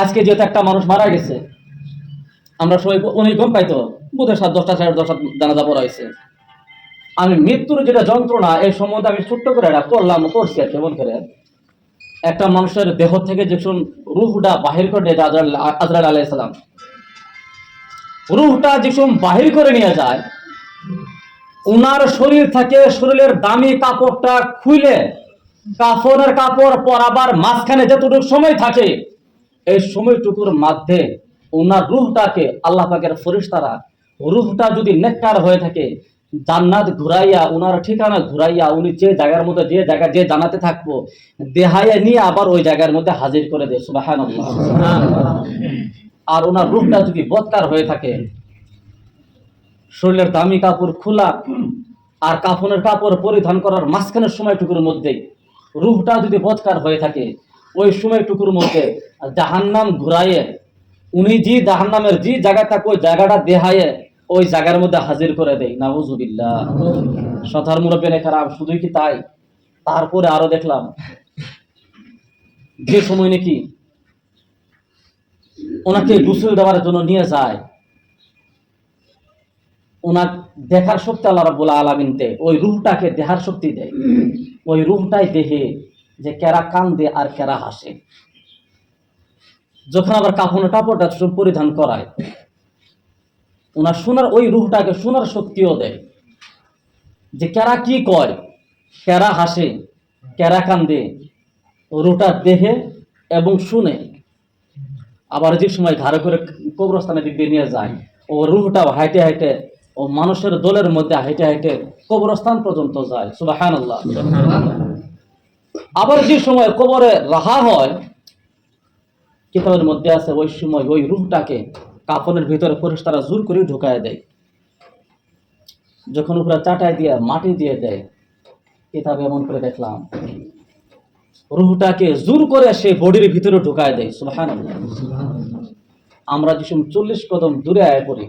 আজকে যেহেতু একটা মানুষ মারা গেছে, আমরা সবাই অনেক গম পাইতো, বোধহয় সাত দশটা, সাড়ে দশটা জানাজা পড়া হয়েছে আমি মৃত্যুর যেটা যন্ত্রণা এই সম্বন্ধে আমি ছোট্ট করে এটা করলাম করছি আর কেমন করে। একটা মানুষের দেহ থেকে যখন রুহটা বাহির করে দেয় আজরাল আলাইসালাম রুহটা যখন বাহির করে নিয়ে যায় ওনার শরীর থেকে শরীরের দামি কাপড়টা খুলে কাপড়ের কাপড় পরাবার মাঝখানে যতটুকু সময় থাকে, এই সময়টুকুর মধ্যে ওনার রুহটাকে আল্লাহ পাকের ফরিস্তারা, রুহটা যদি নেককার হয়ে থাকে, জান্নাত ঘুরাইয়া, ওনার ঠিকানা ঘুরাইয়া, উনি যে জায়গার মধ্যে, যে জায়গা, যে জানাতে থাকব, দেহাইয়া নিয়ে আবার ওই জায়গার মধ্যে হাজির করে দেয় সুবাহান আর ওনার রূপটা যদি বৎকার হয়ে থাকে, শরীরের দামি কাপড় খোলা, আর কাফনের কাপড় পরিধান করার মাঝখানের সময়টুকুর মধ্যে রূপটা যদি বৎকার হয়ে থাকে, ওই সময়টুকুর মধ্যে জাহান্নাম ঘুরাইয়ে, উনি যে জাহান্নামের যে জায়গা থাকে, ওই জায়গাটা দেহায়ে ওই জায়গার মধ্যে হাজির করে দেয়। নাউজুবিল্লাহ। সথার মুরব্বেনে খারাপ শুধুই কি তাই? তারপরে আরও দেখলাম, যে সময় নাকি ওনাকে গুসল দেওয়ার জন্য নিয়ে যায়, ওনার দেখার শক্তি আল্লাহ রাব্বুল আলামিনতে, ওই রুহটাকে দেখার শক্তি দেয়। ওই রুহটাই দেহে যে কেরা কান্দে আর কেরা হাসে। যখন আবার কাপড় যখন পরিধান করায়, ওনার শোনার ওই রুহটাকে শোনার শক্তিও দেয়। যে কেরা কি কয়, কেরা হাসে, কেরা কান্দে রুহটা দেহে এবং শুনে আবার যে সময় ঘাড়ে করে কবরস্থানের দিক দিয়ে নিয়ে যায়, ও রুহটাও হাইটে হাইটে ও মানুষের দলের মধ্যে হেঁটে হাইটে কবরস্থান পর্যন্ত যায়। সুবাহান আল্লাহ আবার যে সময় কবরে রাহা হয়, কিতাবের মধ্যে আছে, ওই সময় ওই রুহটাকে কাপড়ের ভিতরে পরিষ্কার জোর করে ঢুকায় দেয়। যখন উপরে চাটাই দিয়ে, মাটি দিয়ে দেয়, কিতাবে এমন করে দেখলাম, রুহটাকে জোর করে সে বডির ভিতরে ঢুকায় দেয়। সুবাহান আমরা যেসব চল্লিশ কদম দূরে আয় পড়ি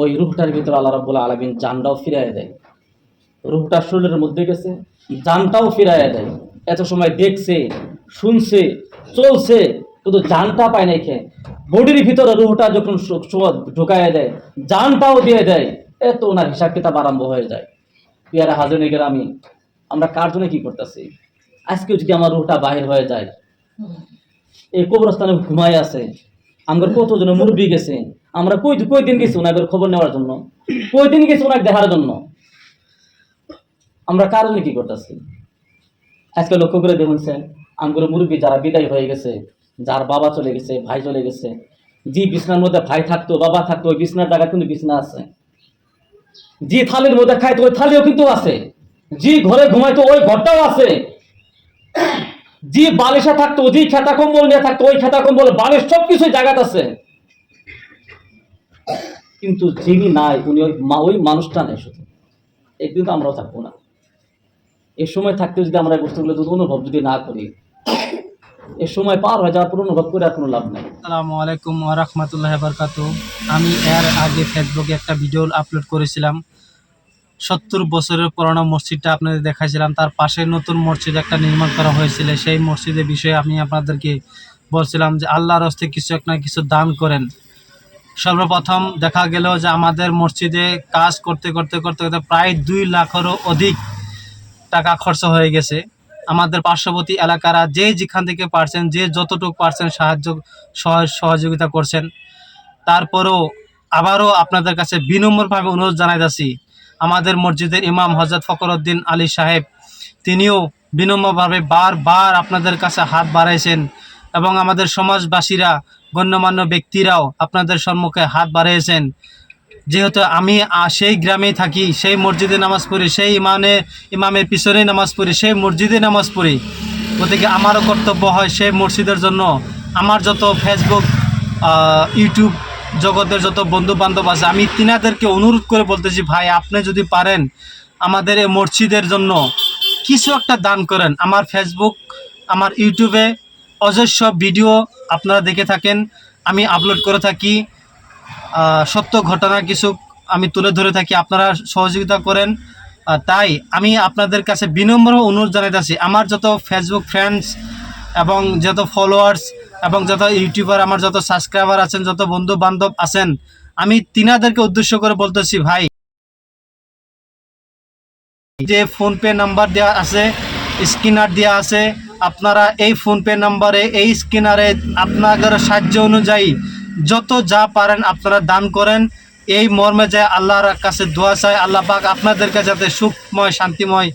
ওই রুহটার ভিতরে আল্লাহ রাব্বুল আলামিন জানটাও ফিরাইয়া দেয়। রুহটা শরীরের মধ্যে গেছে জানটাও ফিরাইয়া দেয়। এত সময় দেখছে শুনছে চলছে কিন্তু জানটা পায় নাই খেয়ে। বডির ভিতরে রুহটা যখন ঢুকাইয়া দেয় জানটাও দিয়ে দেয় এত ওনার হিসাব কিতাব আরম্ভ হয়ে যায়। পিয়ারা হাজনে গ্রামে আমরা কার জন্য কি করতেছি? আজকে যদি আমার রুহটা বাহির হয়ে যায় এই কবরস্থানে ঘুমাই আছে আমার কতজন মুরব্বী গেছে আমরা কই কই দিন গেছি ওনাদের খবর নেওয়ার জন্য? কই দিন গেছি ওনাকে দেখার জন্য? আমরা কার কি করতেছি? আজকে লক্ষ্য করে দেখুন স্যার আমার মুরব্বী যারা বিদায় হয়ে গেছে, যার বাবা চলে গেছে, ভাই চলে গেছে, যে বিছনার মধ্যে ভাই থাকতো, বাবা থাকতো, ওই বিছনার জায়গা কিন্তু বিছনা আছে। যে থালির মধ্যে খাইতো, ওই থালিও কিন্তু আছে। যে ঘরে ঘুমাইতো, ওই ঘরটাও আছে। যে বালিশা থাকতো, যে খেতা কম্বল নিয়ে থাকতো, ওই খেতা কম্বল, বালিশ সব কিছু জায়গাতে আছে। কিন্তু যিনি নাই, উনি ওই ওই মানুষটা নেই শুধু। একদিন তো আমরাও থাকব না। এই সময় থাকতে যদি আমরা এই বস্তুগুলো যদি অনুভব যদি না করি এই সময় পার হয়ে যাওয়ার পর অনুভব করে আর কোনো লাভ নেই। আসসালামু আলাইকুম ওরহমতুল্লাহ বরকাত আমি এর আগে ফেসবুকে একটা ভিডিও আপলোড করেছিলাম। সত্তর বছরের পুরনো মসজিদটা আপনাদের দেখাইছিলাম। তার পাশে নতুন মসজিদ একটা নির্মাণ করা হয়েছিল। সেই মসজিদের বিষয়ে আমি আপনাদেরকে বলছিলাম যে আল্লাহর হস্তে কিছু এক না কিছু দান করেন। সর্বপ্রথম দেখা গেল যে আমাদের মসজিদে কাজ করতে করতে করতে করতে প্রায় দুই লাখেরও অধিক টাকা খরচ হয়ে গেছে। আমাদের পার্শ্ববর্তী এলাকারা যে যেখান থেকে পারছেন, যে যতটুকু পারছেন সাহায্য সহ- সহযোগিতা করছেন। তারপরেও আবারও আপনাদের কাছে বিনম্রভাবে অনুরোধ জানাইতেছি আমাদের মসজিদের ইমাম হজরত ফকরউদ্দিন আলী সাহেব, তিনিও বিনম্রভাবে বারবার আপনাদের কাছে হাত বাড়াইছেন। এবং আমাদের সমাজবাসীরা, গণ্যমান্য ব্যক্তিরাও আপনাদের সম্মুখে হাত বাড়িয়েছেন। যেহেতু আমি সেই গ্রামেই থাকি, সেই মসজিদে নামাজ পড়ি, সেই ইমানে, ইমামের পিছনেই নামাজ পড়ি, সেই মসজিদে নামাজ পড়ি। গতিকে আমারও কর্তব্য হয় সেই মসজিদের জন্য। আমার যত ফেসবুক ইউটিউব জগতের যত বন্ধু বান্ধব আছে, আমি তিনাদেরকে অনুরোধ করে বলতেছি, ভাই, আপনি যদি পারেন আমাদের এই মসজিদের জন্য কিছু একটা দান করেন। আমার ফেসবুক আমার ইউটিউবে অজস্র ভিডিও আপনারা দেখে থাকেন, আমি আপলোড করে থাকি। সত্য ঘটনা কিছু আমি তুলে ধরে থাকি, আপনারা সহযোগিতা করেন। তাই আমি আপনাদের কাছে বিনম্র অনুরোধ জানাইতেছি, আমার যত ফেসবুক ফ্রেন্ডস এবং যত ফলোয়ার্স এবং যত ইউটিউবার আমার যত সাবস্ক্রাইবার আছেন, যত বন্ধু বান্ধব আছেন, আমি তিনাদেরকে উদ্দেশ্য করে বলতেছি, ভাই যে ফোনপে নাম্বার দেওয়া আছে স্ক্যানার দেওয়া আছে আপনারা এই ফোনপে নাম্বারে, এই স্ক্যানারে আপনাদের সাহায্য অনুযায়ী যত যা পারেন আপনারা দান করেন। এই মর্মে যে আল্লাহর কাছে দোয়া চাই, আল্লাহ পাক আপনাদেরকে যাতে সুখময়, শান্তিময়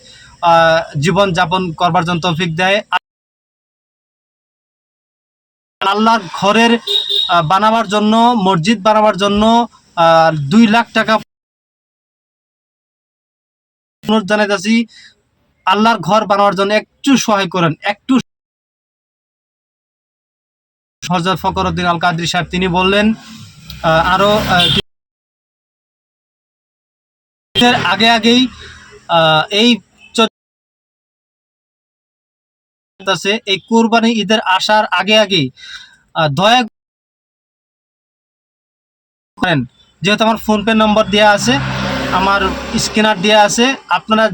জীবন যাপন করবার জন্য তৌফিক দেয়। আল্লাহর ঘরের বানাবার জন্য, মসজিদ বানাবার জন্য দুই লাখ টাকা অনুরোধ জানাইতেছি আল্লাহর ঘর বানানোর জন্য একটু সহায় করেন একটু হজরত ফকরুদ্দিন আল কাদরি সাহেব তিনি বললেন আরও আগে আগেই এই চলতেছে এই কোরবানি ঈদের আসার আগে আহ, দয়া করেন যেহেতু আমার ফোনপে নম্বর দেওয়া আছে আমার স্ক্যানার দেওয়া আছে আপনারা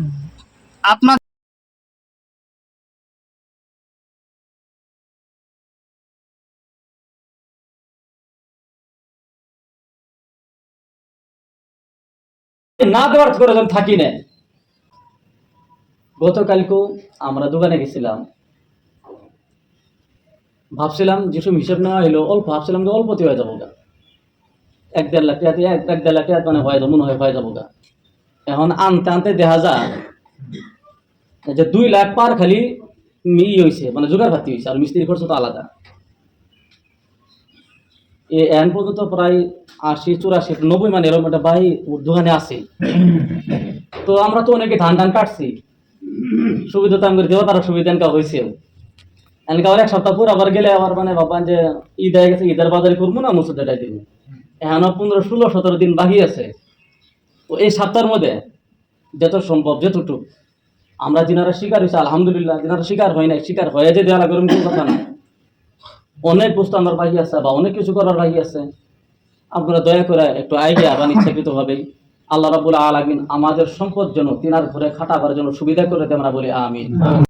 আপনার না দেওয়ার করে যখন থাকি না। গতকালকেও আমরা দোকানে গেছিলাম। ভাবছিলাম যেসব হিসাব নেওয়া হলো অল্প ভাবছিলাম যে অল্পতে হয়ে যাব গা। এক দেড় লাখ টাকা এক এক দেড় লাখ টাকা মানে হয়ে যাব, মনে হয় হয়ে যাব গা। এখন আনতে আনতে দেখা যায় যে দুই লাখ পার খালি ই হয়েছে মানে জোগাড় পাতি হয়েছে আর মিস্ত্রি খরচ তো আলাদা। এ এখন পর্যন্ত প্রায় আশি চুরাশি, নব্বই মানে এরকম একটা বাই দোকানে আছে। তো আমরা তো অনেকে ধান টান কাটছি। সুবিধা তো আমাদের দেওয়া তারা সুবিধা এনকা হয়েছে। এনকা এক সপ্তাহ পর আবার গেলে আবার মানে ভাববান যে ঈদ হয়ে গেছে, ঈদের বাজারে করব না মুসুদ এটাই দিব। এখনও পনেরো, ষোলো, সতেরো দিন বাকি আছে। তো এই সপ্তাহের মধ্যে যত সম্ভব, যতটুকু। আমরা যিনারা শিকার হয়েছে, আলহামদুলিল্লাহ, যিনারা শিকার হয় নাই, শিকার হয়ে যে দেওয়া এরকম কথা না। অনেক বস্তু আমার বাকি আছে বা অনেক কিছু করার বাকি আছে। আপনারা দয়া করে একটু আইডিয়া বা ইচ্ছাকৃত ভাবেই আল্লাহ রাবুল আলমিন আমাদের সম্পদ জন্য তিনার ঘরে খাটাবার জন্য সুবিধা করে দেন আমরা বলি আমিন।